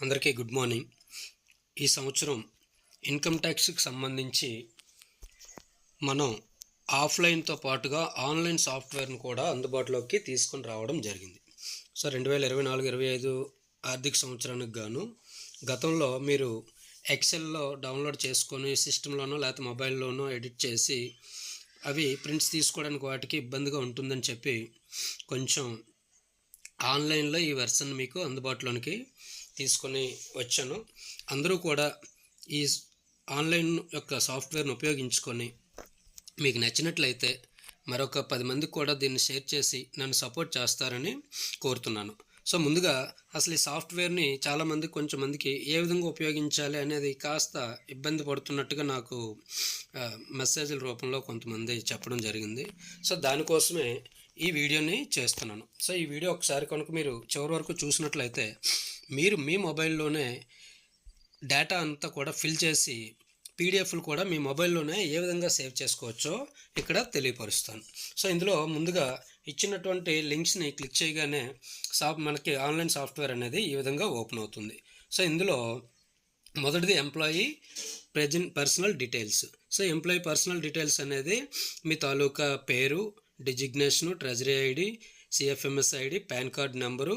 అందరికీ good morning. ఈ సంవత్సరం ఇన్కమ్ ట్యాక్స్కి సంబంధించి మనం ఆఫ్లైన్తో పాటుగా ఆన్లైన్ సాఫ్ట్వేర్ను కూడా అందుబాటులోకి తీసుకొని రావడం జరిగింది. సో రెండు వేల ఇరవై నాలుగు ఇరవై ఐదు ఆర్థిక సంవత్సరానికి గాను గతంలో మీరు ఎక్సెల్లో డౌన్లోడ్ చేసుకొని సిస్టంలోనో లేకపోతే మొబైల్లోనో ఎడిట్ చేసి అవి ప్రింట్స్ తీసుకోవడానికి వాటికి ఇబ్బందిగా ఉంటుందని చెప్పి కొంచెం ఆన్లైన్లో ఈ వెర్షన్ మీకు అందుబాటులోనికి తీసుకొని వచ్చాను. అందరూ కూడా ఈ ఆన్లైన్ యొక్క సాఫ్ట్వేర్ను ఉపయోగించుకొని మీకు నచ్చినట్లయితే మరొక పది మందికి కూడా దీన్ని షేర్ చేసి నన్ను సపోర్ట్ చేస్తారని కోరుతున్నాను. సో ముందుగా అసలు ఈ సాఫ్ట్వేర్ని చాలామంది కొంచెం మందికి ఏ విధంగా ఉపయోగించాలి అనేది కాస్త ఇబ్బంది పడుతున్నట్టుగా నాకు మెసేజ్ల రూపంలో కొంతమంది చెప్పడం జరిగింది. సో దానికోసమే ఈ వీడియోని చేస్తున్నాను. సో ఈ వీడియో ఒకసారి కనుక మీరు చివరి వరకు చూసినట్లయితే మీరు మీ మొబైల్లోనే డేటా అంతా కూడా ఫిల్ చేసి పీడిఎఫ్లు కూడా మీ మొబైల్లోనే ఏ విధంగా సేవ్ చేసుకోవచ్చో ఇక్కడ తెలియపరుస్తాను. సో ఇందులో ముందుగా ఇచ్చినటువంటి లింక్స్ని క్లిక్ చేయగానే సాఫ్ మనకి ఆన్లైన్ సాఫ్ట్వేర్ అనేది ఈ విధంగా ఓపెన్ అవుతుంది. సో ఇందులో మొదటిది employee present personal details. So employee personal details అనేది మీ తాలూకా పేరు designation treasury ID CFMS ID PAN card number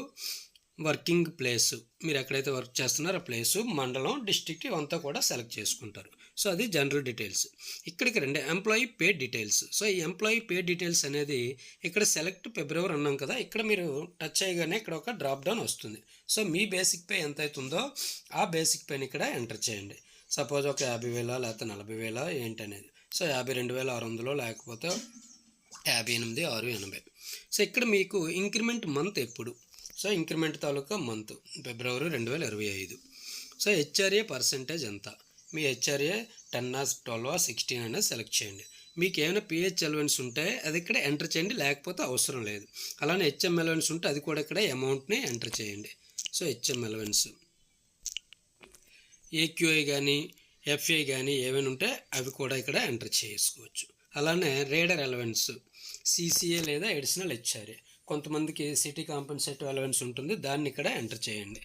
working place. మీరు ఎక్కడైతే వర్క్ చేస్తున్నారో ఆ ప్లేసు మండలం డిస్ట్రిక్ట్ ఇవంతా కూడా సెలెక్ట్ చేసుకుంటారు. సో అది జనరల్ డీటెయిల్స్. ఇక్కడికి రండి ఎంప్లాయీ పే డీటెయిల్స్. సో ఈ ఎంప్లాయీ పే డీటెయిల్స్ అనేది ఇక్కడ సెలెక్ట్ ఫిబ్రవరి అన్నాం కదా ఇక్కడ మీరు టచ్ చేయగానే ఇక్కడ ఒక డ్రాప్ డౌన్ వస్తుంది. సో మీ బేసిక్ పే ఎంత అవుతుందో ఆ బేసిక్ పేని ఇక్కడ ఎంటర్ చేయండి. సపోజ్ ఒక యాభై వేల లేకపోతే నలభై వేల ఏంటనేది. సో యాభై రెండు వేల ఆరు వందలు లేకపోతే యాభై ఎనిమిది ఆరు ఎనభై. సో ఇక్కడ మీకు ఇంక్రిమెంట్ మంత్ ఎప్పుడు? సో ఇంక్రిమెంట్ తాలూకా మంత్ ఫిబ్రవరి రెండు వేల ఇరవై ఐదు. సో హెచ్ఆర్ఏ పర్సంటేజ్ ఎంత? మీ హెచ్ఆర్ఏ టెన్ ఆస్ ట్వెల్వ్ ఆ సిక్స్టీన్ అయినా సెలెక్ట్ చేయండి. మీకు ఏమైనా పిహెచ్ ఎలవెన్స్ ఉంటే అది ఇక్కడ ఎంటర్ చేయండి లేకపోతే అవసరం లేదు. అలానే హెచ్ఎం ఎలవెన్స్ ఉంటే అది కూడా ఇక్కడ అమౌంట్ని ఎంటర్ చేయండి. సో హెచ్ఎం ఎలవెన్స్ ఏక్యూఐ కానీ ఎఫ్ఐ కానీ ఏమైనా ఉంటే అవి కూడా ఇక్కడ ఎంటర్ చేసుకోవచ్చు. అలానే రేడర్ ఎలవెన్స్ సిసిఏ లేదా ఎడిషనల్ హెచ్ఆర్ఏ. కొంతమందికి సిటీ కాంపన్సేటివ్ అలవెన్స్ ఉంటుంది దాన్ని ఇక్కడ ఎంటర్ చేయండి.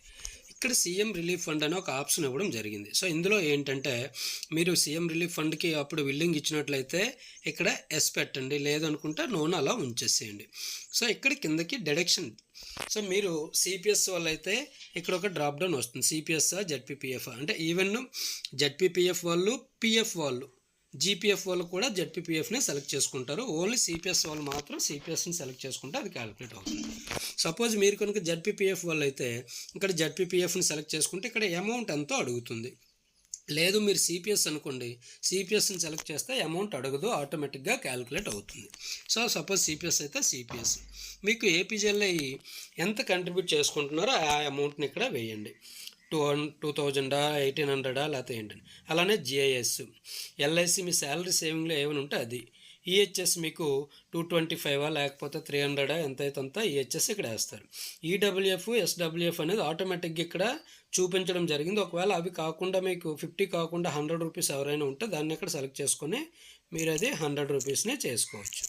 ఇక్కడ సీఎం రిలీఫ్ ఫండ్ అనే ఒక ఆప్షన్ ఇవ్వడం జరిగింది. సో ఇందులో ఏంటంటే మీరు సీఎం రిలీఫ్ ఫండ్కి అప్పుడు బిల్లింగ్ ఇచ్చినట్లయితే ఇక్కడ ఎస్ పెట్టండి లేదనుకుంటే నోన్ అలా ఉంచేసేయండి. సో ఇక్కడ కిందకి డెడక్షన్ సో మీరు సిపిఎస్ వాళ్ళు అయితే ఇక్కడ ఒక డ్రాప్ డౌన్ వస్తుంది. సిపిఎస్ జెడ్పీపీఎఫ్ అంటే ఈవెన్ జెడ్పీపీఎఫ్ వాళ్ళు పిఎఫ్ వాళ్ళు. జీపీఎఫ్ వాళ్ళు కూడా జెడ్పీపీఎఫ్ని సెలెక్ట్ చేసుకుంటారు. ఓన్లీ సిపిఎస్ వాళ్ళు మాత్రం సిపిఎస్ని సెలెక్ట్ చేసుకుంటే అది క్యాలిక్యులేట్ అవుతుంది. సపోజ్ మీరు కనుక జెడ్పీపీఎఫ్ వాళ్ళు అయితే ఇక్కడ జెడ్పీపీఎఫ్ని సెలెక్ట్ చేసుకుంటే ఇక్కడ అమౌంట్ ఎంతో అడుగుతుంది. లేదు మీరు సిపిఎస్ అనుకోండి సిపిఎస్ని సెలెక్ట్ చేస్తే అమౌంట్ అడగదు ఆటోమేటిక్గా క్యాలిక్యులేట్ అవుతుంది. సో సపోజ్ సిపిఎస్ అయితే సిపిఎస్ మీకు ఏపీజీఎల్ఐ ఎంత కంట్రిబ్యూట్ చేసుకుంటున్నారో ఆ అమౌంట్ని ఇక్కడ వేయండి. టూ టూ థౌజండా ఎయిటీన్ హండ్రెడా లేకపోతే ఏంటని. అలానే జిఐఎస్. ఎల్ఐసి మీ శాలరీ సేవింగ్లో ఏమైనా ఉంటే అది. ఈహెచ్ఎస్ మీకు టూ ట్వంటీ ఫైవా లేకపోతే త్రీ హండ్రెడా ఎంత అయితే అంత ఈహెచ్ఎస్ ఇక్కడ వేస్తారు. ఈడబ్ల్యూఎఫ్ ఎస్డబ్ల్యూఎఫ్ అనేది ఆటోమేటిక్గా ఇక్కడ చూపించడం జరిగింది. ఒకవేళ అవి కాకుండా మీకు ఫిఫ్టీ కాకుండా హండ్రెడ్ రూపీస్ ఎవరైనా ఉంటే దాన్ని ఇక్కడ సెలెక్ట్ చేసుకొని మీరు అది హండ్రెడ్ రూపీస్నే చేసుకోవచ్చు.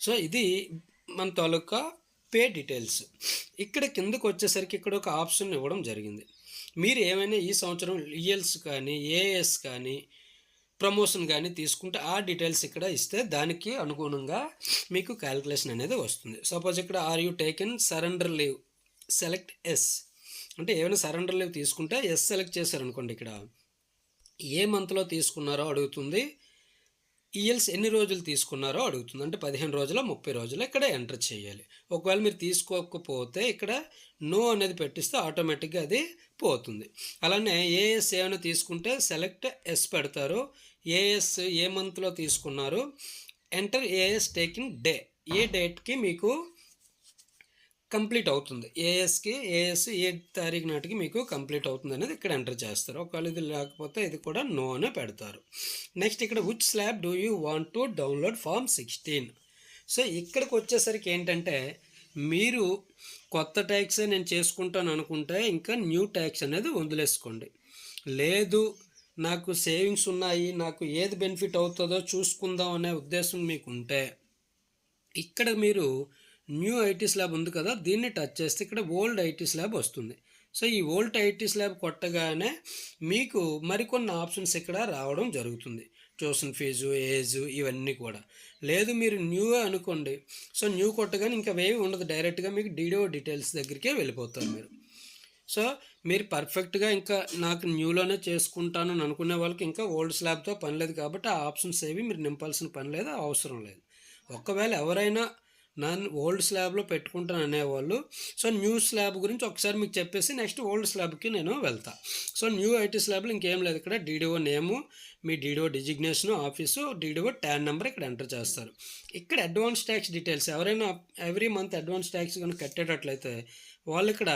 సో ఇది మన తాలూకా పే డీటెయిల్స్ ఇక్కడ కిందకు వచ్చేసరికి ఇక్కడ ఒక ఆప్షన్ ఇవ్వడం జరిగింది. మీరు ఏమైనా ఈ సంవత్సరం ఈఎల్స్ కానీ ఏఎస్ కానీ ప్రమోషన్ కానీ తీసుకుంటే ఆ డీటెయిల్స్ ఇక్కడ ఇస్తే దానికి అనుగుణంగా మీకు క్యాలిక్యులేషన్ అనేది వస్తుంది. సపోజ్ ఇక్కడ are you taken surrender leave select yes అంటే ఏమైనా సరెండర్ లీవ్ తీసుకుంటే ఎస్ సెలెక్ట్ చేశారనుకోండి ఇక్కడ. ఏ మంత్లో తీసుకున్నారో అడుగుతుంది. ఈఎల్స్ ఎన్ని రోజులు తీసుకున్నారో అడుగుతుంది. అంటే పదిహేను రోజుల ముప్పై రోజులు ఇక్కడ ఎంటర్ చేయాలి. ఒకవేళ మీరు తీసుకోకపోతే ఇక్కడ నో అనేది పెట్టిస్తే ఆటోమేటిక్గా అది పోతుంది. అలానే ఏఎస్ ఏమైనా తీసుకుంటే సెలెక్ట్ ఎస్ పెడతారు. ఏఎస్ ఏ మంత్లో తీసుకున్నారు? ఎంటర్ ఏఎస్ టేకింగ్ డే ఏ డేట్కి మీకు కంప్లీట్ అవుతుంది. ఏఎస్కి ఏఎస్ ఏ తారీఖు నాటికి మీకు కంప్లీట్ అవుతుంది అనేది ఇక్కడ ఎంటర్ చేస్తారు. ఒకవేళ ఇది లేకపోతే ఇది కూడా నో అనే పెడతారు. నెక్స్ట్ ఇక్కడ which slab do you want to download form sixteen so ఇక్కడికి వచ్చేసరికి ఏంటంటే మీరు కొత్త ట్యాక్సే నేను చేసుకుంటాను అనుకుంటే ఇంకా న్యూ ట్యాక్స్ అనేది వదిలేసుకోండి. లేదు నాకు సేవింగ్స్ ఉన్నాయి నాకు ఏది బెనిఫిట్ అవుతుందో చూసుకుందాం అనే ఉద్దేశం మీకు ఉంటే ఇక్కడ మీరు న్యూ ఐటీ స్లాబ్ ఉంది కదా దీన్ని టచ్ చేస్తే ఇక్కడ ఓల్డ్ ఐటీ స్లాబ్ వస్తుంది. సో ఈ ఓల్డ్ ఐటీ స్లాబ్ కొట్టగానే మీకు మరికొన్ని ఆప్షన్స్ ఇక్కడ రావడం జరుగుతుంది. ట్యూషన్ ఫీజు ఏజ్ ఇవన్నీ కూడా. లేదు మీరు న్యూ అనుకోండి. సో న్యూ కొట్టగానే ఇంకా వేవి ఉండదు. డైరెక్ట్గా మీకు డీడీఓ డీటెయిల్స్ దగ్గరికే వెళ్ళిపోతారు మీరు. సో మీరు పర్ఫెక్ట్గా ఇంకా నాకు న్యూలోనే చేసుకుంటాను అని అనుకునే వాళ్ళకి ఇంకా ఓల్డ్ స్లాబ్తో పని లేదు కాబట్టి ఆ ఆప్షన్స్ ఏవి మీరు నింపాల్సిన పని లేదు అవసరం లేదు. ఒకవేళ ఎవరైనా నన్ను ఓల్డ్ స్లాబ్లో పెట్టుకుంటాను అనేవాళ్ళు. సో న్యూ స్లాబ్ గురించి ఒకసారి మీకు చెప్పేసి నెక్స్ట్ ఓల్డ్ స్లాబ్కి నేను వెళ్తా. సో న్యూ ఐటీ స్లాబ్లో ఇంకేం లేదు ఇక్కడ. డీడీఓ నేము మీ DDO designation office DDO TAN number ఇక్కడ ఎంటర్ చేస్తారు. ఇక్కడ అడ్వాన్స్ ట్యాక్స్ డీటెయిల్స్ ఎవరైనా ఎవ్రీ మంత్ అడ్వాన్స్ ట్యాక్స్ కనుక కట్టేటట్లయితే వాళ్ళు ఇక్కడ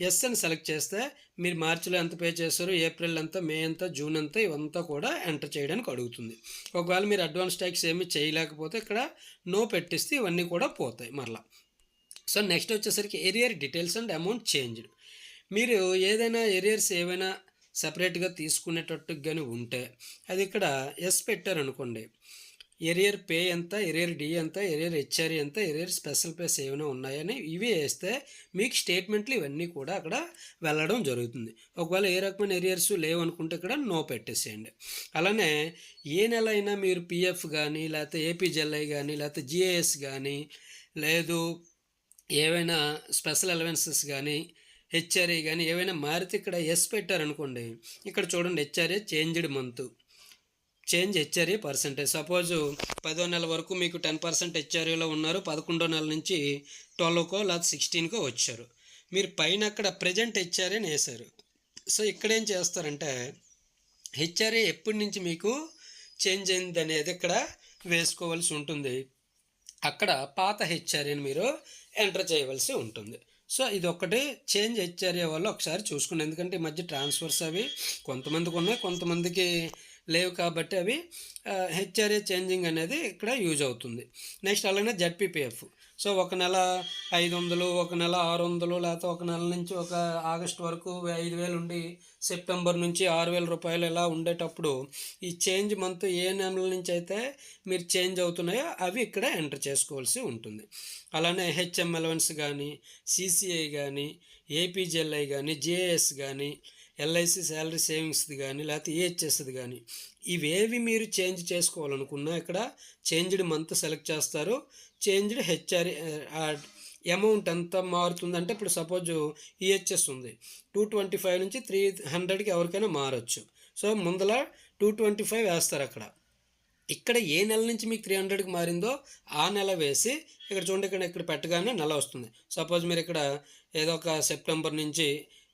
ఎస్ అని సెలెక్ట్ చేస్తే మీరు మార్చిలో ఎంత పే చేస్తారు ఏప్రిల్ ఎంత మే ఎంత జూన్ ఎంత ఇవంతా కూడా ఎంటర్ చేయడానికి అడుగుతుంది. ఒకవేళ మీరు అడ్వాన్స్ ట్యాక్స్ ఏమీ చేయలేకపోతే ఇక్కడ నో పెట్టిస్తే ఇవన్నీ కూడా పోతాయి మరలా. సో నెక్స్ట్ వచ్చేసరికి arrear details and amount changed. మీరు ఏదైనా ఏరియర్స్ ఏవైనా సపరేట్గా తీసుకునేటట్టు కానీ ఉంటే అది ఇక్కడ ఎస్ పెట్టారనుకోండి ఎరియర్ పే ఎంత ఎరియర్ డి ఎంత ఎరియర్ హెచ్ఆర్ ఎంత ఎరియర్ స్పెషల్ పేస్ ఏమైనా ఉన్నాయని ఇవి వేస్తే మీకు స్టేట్మెంట్లు ఇవన్నీ కూడా అక్కడ వెళ్ళడం జరుగుతుంది. ఒకవేళ ఏ రకమైన ఎరియర్స్ లేవనుకుంటే ఇక్కడ నో పెట్టేసేయండి. అలానే ఏ నెల అయినా మీరు పిఎఫ్ కానీ లేకపోతే ఏపీజెల్ఐ కానీ లేకపోతే జిఏఎస్ కానీ లేదు ఏవైనా స్పెషల్ అలవెన్సెస్ కానీ హెచ్ఆర్ఏ కానీ ఏవైనా మారితే ఇక్కడ ఎస్ పెట్టారనుకోండి ఇక్కడ చూడండి HRA changed month. Change HRA percentage. Suppose పదో నెల వరకు మీకు టెన్ పర్సెంట్ హెచ్ఆర్ఏలో ఉన్నారు పదకొండో నెల నుంచి ట్వెల్వ్కో లేదా సిక్స్టీన్కో వచ్చారు. మీరు పైన అక్కడ ప్రజెంట్ హెచ్ఆర్ఏ వేశారు. సో ఇక్కడ ఏం చేస్తారంటే హెచ్ఆర్ఏ ఎప్పటి నుంచి మీకు చేంజ్ అయింది అనేది ఇక్కడ వేసుకోవాల్సి ఉంటుంది. అక్కడ పాత హెచ్ఆర్ఏని మీరు ఎంటర్ చేయవలసి ఉంటుంది. సో ఇది ఒకటి చేంజ్ హెచ్ఆర్ఏ వల్ల ఒకసారి చూసుకుని ఎందుకంటే ఈ మధ్య ట్రాన్స్ఫర్స్ అవి కొంతమందికి ఉన్నాయి కొంతమందికి లేవు కాబట్టి అవి హెచ్ఆర్ఏ చేంజింగ్ అనేది ఇక్కడ యూజ్ అవుతుంది. నెక్స్ట్ అలానే జడ్పీపీఎఫ్. సో ఒక నెల ఐదు వందలు ఒక నెల ఆరు వందలు లేకపోతే ఒక నెల నుంచి ఒక ఆగస్ట్ వరకు ఐదు వేలు ఉండి సెప్టెంబర్ నుంచి ఆరు వేల రూపాయలు ఇలా ఉండేటప్పుడు ఈ చేంజ్ మంత్ ఏ నెలల నుంచి అయితే మీరు చేంజ్ అవుతున్నాయో అవి ఇక్కడ ఎంటర్ చేసుకోవాల్సి ఉంటుంది. అలానే హెచ్ఎం అలవెన్స్ కానీ సిసిఐ కానీ ఏపీజెల్ఐ కానీ జేఎస్ కానీ ఎల్ఐసి శాలరీ సేవింగ్స్ది కానీ లేకపోతే ఈహెచ్ఎస్ది కానీ ఇవేవి మీరు చేంజ్ చేసుకోవాలనుకున్నా ఇక్కడ చేంజ్డ్ మంత్ సెలెక్ట్ చేస్తారు. చేంజ్డ్ హెచ్ఆర్ అమౌంట్ ఎంత మారుతుంది అంటే ఇప్పుడు సపోజ్ ఈహెచ్ఎస్ ఉంది. టూ ట్వంటీ ఫైవ్ నుంచి త్రీ హండ్రెడ్కి ఎవరికైనా మారచ్చు. సో ముందల టూ ట్వంటీ ఫైవ్ వేస్తారు అక్కడ. ఇక్కడ ఏ నెల నుంచి మీకు త్రీ హండ్రెడ్కి మారిందో ఆ నెల వేసి ఇక్కడ చూడండి ఇక్కడ ఇక్కడ పెట్టగానే నెల వస్తుంది. సపోజ్ మీరు ఇక్కడ ఏదో ఒక సెప్టెంబర్ నుంచి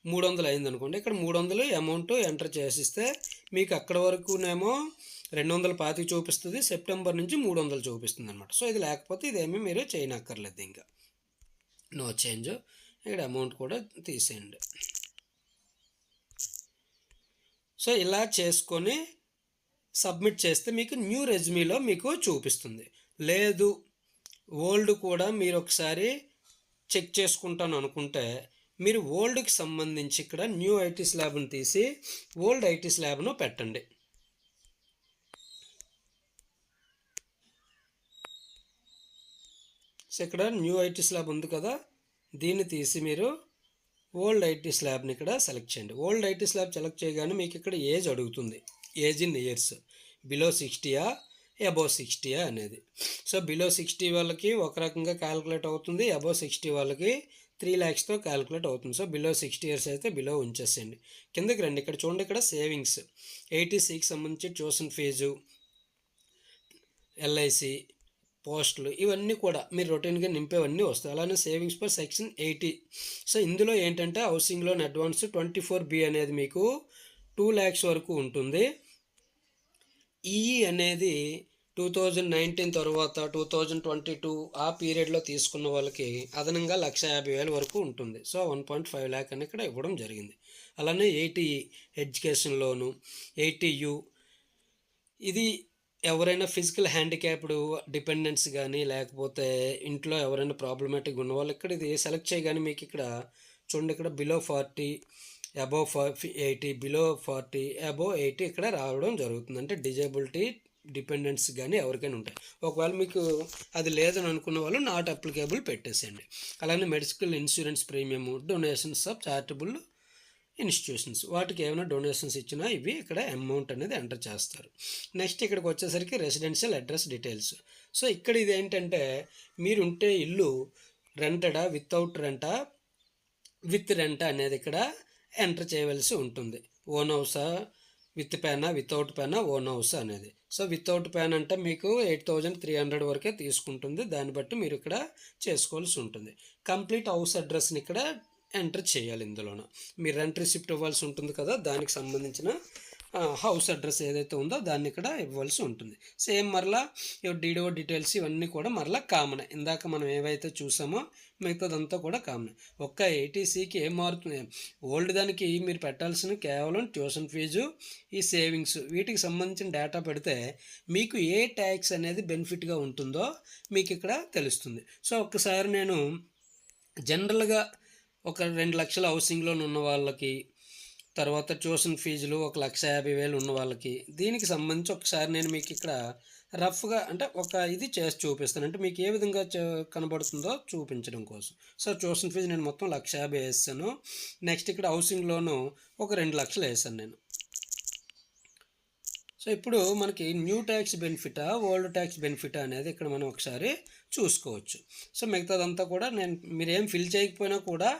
మూడు వందలు అయింది అనుకోండి ఇక్కడ మూడు వందలు అమౌంట్ ఎంటర్ చేసిస్తే మీకు అక్కడ వరకునేమో రెండు వందల పాతికి చూపిస్తుంది. సెప్టెంబర్ నుంచి మూడు వందలు చూపిస్తుంది అనమాట సో ఇది లేకపోతే ఇదేమీ మీరు చేయనక్కర్లేదు ఇంకా. నో చేంజ్ ఇక్కడ అమౌంట్ కూడా తీసేయండి. సో ఇలా చేసుకొని సబ్మిట్ చేస్తే మీకు న్యూ రెజ్యూమీలో మీకు చూపిస్తుంది. లేదు ఓల్డ్ కూడా మీరు ఒకసారి చెక్ చేసుకుంటాను అనుకుంటే మీరు ఓల్డ్కి సంబంధించి ఇక్కడ న్యూ ఐటీ స్లాబ్ను తీసి ఓల్డ్ ఐటీ స్లాబ్ను పెట్టండి. సో ఇక్కడ న్యూ ఐటీ స్లాబ్ ఉంది కదా దీన్ని తీసి మీరు ఓల్డ్ ఐటీ స్లాబ్ని ఇక్కడ సెలెక్ట్ చేయండి. ఓల్డ్ ఐటీ స్లాబ్ సెలెక్ట్ చేయగానే మీకు ఇక్కడ ఏజ్ అడుగుతుంది. Age in years. బిలో సిక్స్టీయా అబోవ్ సిక్స్టీయా అనేది. సో బిలో సిక్స్టీ వాళ్ళకి ఒక రకంగా క్యాలిక్యులేట్ అవుతుంది అబోవ్ సిక్స్టీ వాళ్ళకి త్రీ ల్యాక్స్తో క్యాలిక్యులేట్ అవుతుంది. సో బిలో సిక్స్టీ ఇయర్స్ అయితే బిలో ఉంచేసేయండి. కిందకి రండి. ఇక్కడ చూడండి ఇక్కడ సేవింగ్స్. ఎయిటీ సిక్స్ సంబంధించి ట్యూషన్ ఫీజు ఎల్ఐసి పోస్టులు ఇవన్నీ కూడా మీరు రొటీన్గా నింపేవన్నీ వస్తాయి. అలానే savings per section eighty. So ఇందులో ఏంటంటే housing loan advance twenty four B అనేది మీకు టూ ల్యాక్స్ వరకు ఉంటుంది. ఈ అనేది టూ థౌజండ్ నైన్టీన్ తర్వాత టూ థౌజండ్ ట్వంటీ టూ ఆ పీరియడ్లో తీసుకున్న వాళ్ళకి అదనంగా లక్ష యాభై వేల వరకు ఉంటుంది. So one point five lakh అని ఇక్కడ ఇవ్వడం జరిగింది. అలానే eighty education loan eighty U ఇది ఎవరైనా ఫిజికల్ హ్యాండిక్యాప్డ్ డిపెండెన్స్ కానీ లేకపోతే ఇంట్లో ఎవరైనా ప్రాబ్లమేటిక్ ఉన్న వాళ్ళు ఇక్కడ ఇది సెలెక్ట్ చేయగానే మీకు ఇక్కడ చూడండి ఇక్కడ below forty above for eighty below forty above eighty ఇక్కడ రావడం జరుగుతుంది. అంటే డిజేబిలిటీ డిపెండెన్స్ కానీ ఎవరికైనా ఉంటాయి. ఒకవేళ మీకు అది లేదని అనుకున్న వాళ్ళు నాట్ అప్లికేబుల్ పెట్టేసేయండి. అలానే medical insurance premium donations of charitable institutions వాటికి ఏమైనా డొనేషన్స్ ఇచ్చినా ఇవి ఇక్కడ అమౌంట్ అనేది ఎంటర్ చేస్తారు. నెక్స్ట్ ఇక్కడికి వచ్చేసరికి రెసిడెన్షియల్ అడ్రస్ డీటెయిల్స్. సో ఇక్కడ ఇది ఏంటంటే మీరుంటే ఇల్లు రెంటడా వితౌట్ రెంటా విత్ రెంట్ అనేది ఇక్కడ ఎంటర్ చేయవలసి ఉంటుంది. ఓన్ హౌసా విత్ ప్యానా వితౌట్ ప్యానా ఓన్ హౌస్ అనేది. సో వితౌట్ ప్యాన్ అంటే మీకు ఎయిట్ థౌజండ్ త్రీ హండ్రెడ్ వరకే తీసుకుంటుంది. దాన్ని బట్టి మీరు ఇక్కడ చేసుకోవాల్సి ఉంటుంది. కంప్లీట్ హౌస్ అడ్రస్ని ఇక్కడ ఎంటర్ చేయాలి ఇందులోన. మీరు రెంట్ రిసిప్ట్ ఇవ్వాల్సి ఉంటుంది కదా దానికి సంబంధించిన హౌస్ అడ్రస్ ఏదైతే ఉందో దాన్ని ఇక్కడ ఇవ్వాల్సి ఉంటుంది. సేమ్ మరలా డీడో డీటెయిల్స్ ఇవన్నీ కూడా మరలా కామన్. ఇందాక మనం ఏవైతే చూసామో మిగతాదంతా కూడా కామన్. ఒక్క ఏటీసీకి ఏం మారుతుంది? ఓల్డ్ దానికి మీరు పెట్టాల్సిన కేవలం ట్యూషన్ ఫీజు ఈ సేవింగ్స్. వీటికి సంబంధించిన డేటా పెడితే మీకు ఏ ట్యాక్స్ అనేది బెనిఫిట్గా ఉంటుందో మీకు ఇక్కడ తెలుస్తుంది. సో ఒక్కసారి నేను జనరల్గా ఒక రెండు లక్షల హౌసింగ్ లోన్ ఉన్న వాళ్ళకి తర్వాత ట్యూషన్ ఫీజులు ఒక లక్ష యాభై వేలు ఉన్న వాళ్ళకి. దీనికి సంబంధించి ఒకసారి నేను మీకు ఇక్కడ రఫ్గా అంటే ఒక ఇది చేసి చూపిస్తాను. అంటే మీకు ఏ విధంగా కనబడుతుందో చూపించడం కోసం. సో ట్యూషన్ ఫీజు నేను మొత్తం లక్ష యాభై వేసాను నెక్స్ట్ ఇక్కడ హౌసింగ్ లోను ఒక రెండు లక్షలు వేసాను నేను. సో ఇప్పుడు మనకి న్యూ ట్యాక్స్ బెనిఫిటా ఓల్డ్ ట్యాక్స్ బెనిఫిటా అనేది ఇక్కడ మనం ఒకసారి చూసుకోవచ్చు. సో మిగతాదంతా కూడా నేను మీరేం ఫిల్ చేయకపోయినా కూడా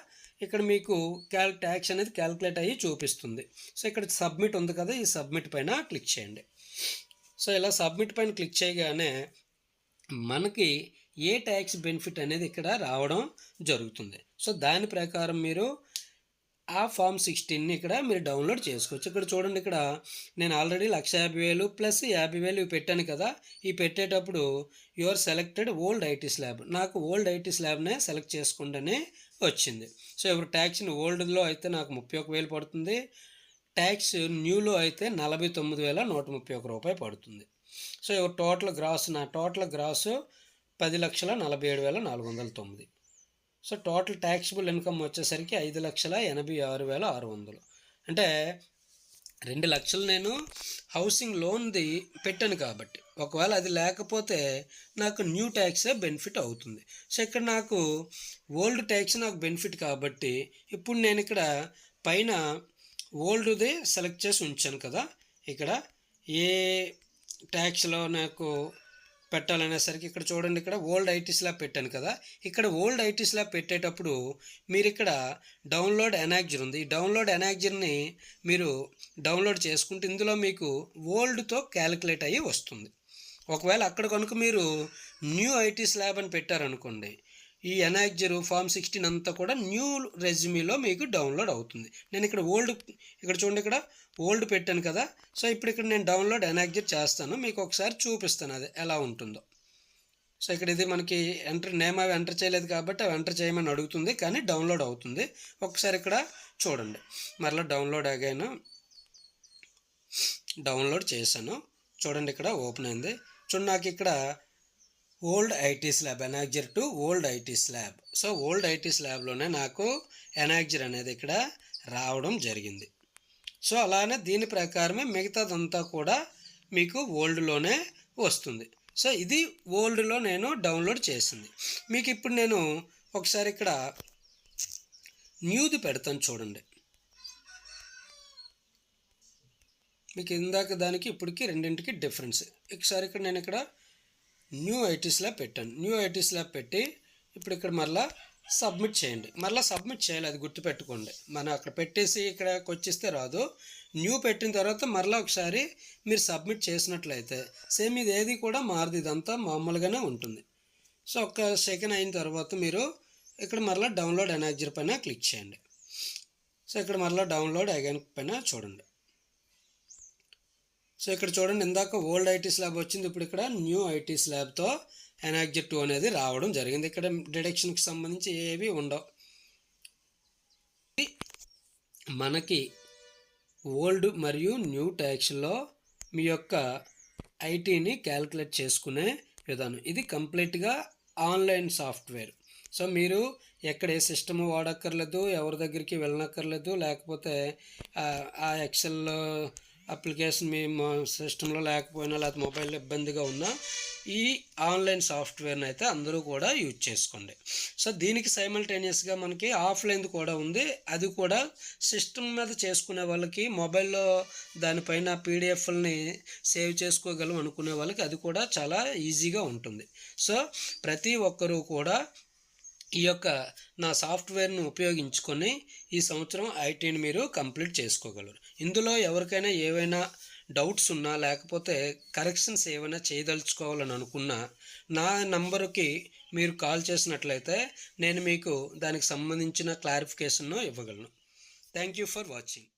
ఇక్కడ మీకు క్యాల్ ట్యాక్స్ అనేది క్యాల్కులేట్ అయ్యి చూపిస్తుంది. సో ఇక్కడ సబ్మిట్ ఉంది కదా ఈ సబ్మిట్ పైన క్లిక్ చేయండి. సో ఇలా సబ్మిట్ పైన క్లిక్ చేయగానే మనకి ఏ ట్యాక్స్ బెనిఫిట్ అనేది ఇక్కడ రావడం జరుగుతుంది. సో దాని ప్రకారం మీరు ఆ ఫామ్ సిక్స్టీన్ని ఇక్కడ మీరు డౌన్లోడ్ చేసుకోవచ్చు. ఇక్కడ చూడండి ఇక్కడ నేను ఆల్రెడీ లక్ష యాభై వేలు ప్లస్ యాభై వేలు ఇవి పెట్టాను కదా. ఈ పెట్టేటప్పుడు your selected old IT slab. నాకు ఓల్డ్ ఐటీ స్లాబ్నే సెలెక్ట్ చేసుకుంటేనే వచ్చింది. సో ఇప్పుడు ట్యాక్స్ని ఓల్డ్లో అయితే నాకు ముప్పై ఒక వేలు పడుతుంది. ట్యాక్స్ న్యూలో అయితే నలభై తొమ్మిది వేల నూట ముప్పై ఒక రూపాయి పడుతుంది. సో ఇవి టోటల్ గ్రాస్ నా టోటల్ గ్రాస్ పది లక్షల నలభై ఏడు వేల నాలుగు వందల తొమ్మిది. సో టోటల్ ట్యాక్సిబుల్ ఇన్కమ్ వచ్చేసరికి ఐదు లక్షల ఎనభై ఆరు వేల ఆరు వందలు. అంటే రెండు లక్షలు నేను హౌసింగ్ లోన్ది పెట్టాను కాబట్టి. ఒకవేళ అది లేకపోతే నాకు న్యూ ట్యాక్సే బెనిఫిట్ అవుతుంది. సో ఇక్కడ నాకు ఓల్డ్ ట్యాక్స్ నాకు బెనిఫిట్ కాబట్టి ఇప్పుడు నేను ఇక్కడ పైన ఓల్డ్ది సెలెక్ట్ చేసి ఉంచాను కదా. ఇక్కడ ఏ ట్యాక్స్లో నాకు పెట్టాలనేసరికి ఇక్కడ చూడండి ఇక్కడ ఓల్డ్ ఐటీస్ లా పెట్టాను కదా. ఇక్కడ ఓల్డ్ ఐటీస్ స్లాబ్ పెట్టేటప్పుడు మీరు ఇక్కడ డౌన్లోడ్ ఎనాక్జర్ ఉంది. ఈ డౌన్లోడ్ ఎనాక్జర్ని మీరు డౌన్లోడ్ చేసుకుంటే ఇందులో మీకు ఓల్డ్తో క్యాలిక్యులేట్ అయ్యి వస్తుంది. ఒకవేళ అక్కడ కనుక మీరు న్యూ ఐటీ స్లాబ్ అని పెట్టారనుకోండి ఈ ఎనాక్జర్ ఫామ్ సిక్స్టీన్ అంతా కూడా న్యూ రెజ్యూమీలో మీకు డౌన్లోడ్ అవుతుంది. నేను ఇక్కడ ఓల్డ్ ఇక్కడ చూడండి ఇక్కడ ఓల్డ్ పెట్టాను కదా. సో ఇప్పుడు ఇక్కడ నేను డౌన్లోడ్ ఎనాక్జర్ చేస్తాను. మీకు ఒకసారి చూపిస్తాను అది ఎలా ఉంటుందో. సో ఇక్కడ ఇది మనకి ఎంటర్ నేమ్ అవి ఎంటర్ చేయలేదు కాబట్టి అవి ఎంటర్ చేయమని అడుగుతుంది కానీ డౌన్లోడ్ అవుతుంది. ఒకసారి ఇక్కడ చూడండి. మరలా డౌన్లోడ్ అగాను డౌన్లోడ్ చేశాను. చూడండి ఇక్కడ ఓపెన్ అయింది. చూడండి నాకు ఇక్కడ old IT slab annexure two old IT slab. So old IT స్లాబ్లోనే నాకు ఎనాగ్జర్ అనేది ఇక్కడ రావడం జరిగింది. సో అలానే దీని ప్రకారమే మిగతాదంతా కూడా మీకు ఓల్డ్లోనే వస్తుంది. సో ఇది ఓల్డ్లో నేను డౌన్లోడ్ చేసింది. మీకు ఇప్పుడు నేను ఒకసారి ఇక్కడ న్యూది పెడతాను చూడండి. మీకు ఇందాక దానికి ఇప్పటికి రెండింటికి డిఫరెన్స్. ఒకసారి ఇక్కడ నేను ఇక్కడ న్యూ ఐటీస్లో పెట్టాను న్యూ ఐటీస్లో పెట్టి ఇప్పుడు ఇక్కడ మరలా సబ్మిట్ చేయండి. మరలా సబ్మిట్ చేయాలి అది గుర్తుపెట్టుకోండి. మనం అక్కడ పెట్టేసి ఇక్కడకి వచ్చిస్తే రాదు. న్యూ పెట్టిన తర్వాత మరలా ఒకసారి మీరు సబ్మిట్ చేసినట్లయితే సేమ్ ఇది ఏది కూడా మారదు ఇదంతా మామూలుగానే ఉంటుంది. సో ఒక సెకండ్ అయిన తర్వాత మీరు ఇక్కడ మరలా డౌన్లోడ్ ఎనాక్జర్ పైన క్లిక్ చేయండి. సో ఇక్కడ మరలా డౌన్లోడ్ అగైన్ పైన చూడండి. సో ఇక్కడ చూడండి ఇందాక ఓల్డ్ ఐటీ స్లాబ్ వచ్చింది ఇప్పుడు ఇక్కడ న్యూ ఐటీ స్లాబ్తో ఎనాక్జర్ టూ అనేది రావడం జరిగింది. ఇక్కడ డిడక్షన్కి సంబంధించి ఏవి ఉండవు. మనకి ఓల్డ్ మరియు న్యూ ట్యాక్స్లో మీ యొక్క ఐటీని క్యాల్కులేట్ చేసుకునే విధానం. ఇది కంప్లీట్గా ఆన్లైన్ సాఫ్ట్వేర్ సో మీరు ఎక్కడ ఏ సిస్టమ్ వాడక్కర్లేదు ఎవరి దగ్గరికి వెళ్ళనక్కర్లేదు లేకపోతే ఆ- ఎక్సెల్లో అప్లికేషన్ మీ సిస్టంలో లేకపోయినా లేకపోతే మొబైల్లో ఇబ్బందిగా ఉన్నా ఈ ఆన్లైన్ సాఫ్ట్వేర్ని అయితే అందరూ కూడా యూజ్ చేసుకోండి. సో దీనికి సైమల్టేనియస్గా మనకి ఆఫ్లైన్ది కూడా ఉంది. అది కూడా సిస్టమ్ మీద చేసుకునే వాళ్ళకి మొబైల్లో దానిపైన పీడిఎఫ్ని సేవ్ చేసుకోగలం అనుకునే వాళ్ళకి అది కూడా చాలా ఈజీగా ఉంటుంది. సో ప్రతి ఒక్కరూ కూడా ఈ యొక్క నా సాఫ్ట్వేర్ను ఉపయోగించుకొని ఈ సంవత్సరం ఐటీని మీరు కంప్లీట్ చేసుకోగలరు. ఇందులో ఎవరికైనా ఏవైనా డౌట్స్ ఉన్నా లేకపోతే కరెక్షన్స్ ఏమైనా చేయదలుచుకోవాలని అనుకున్నా నా నంబరుకి మీరు కాల్ చేసినట్లయితే నేను మీకు దానికి సంబంధించిన క్లారిఫికేషన్ను ఇవ్వగలను. Thank you for watching.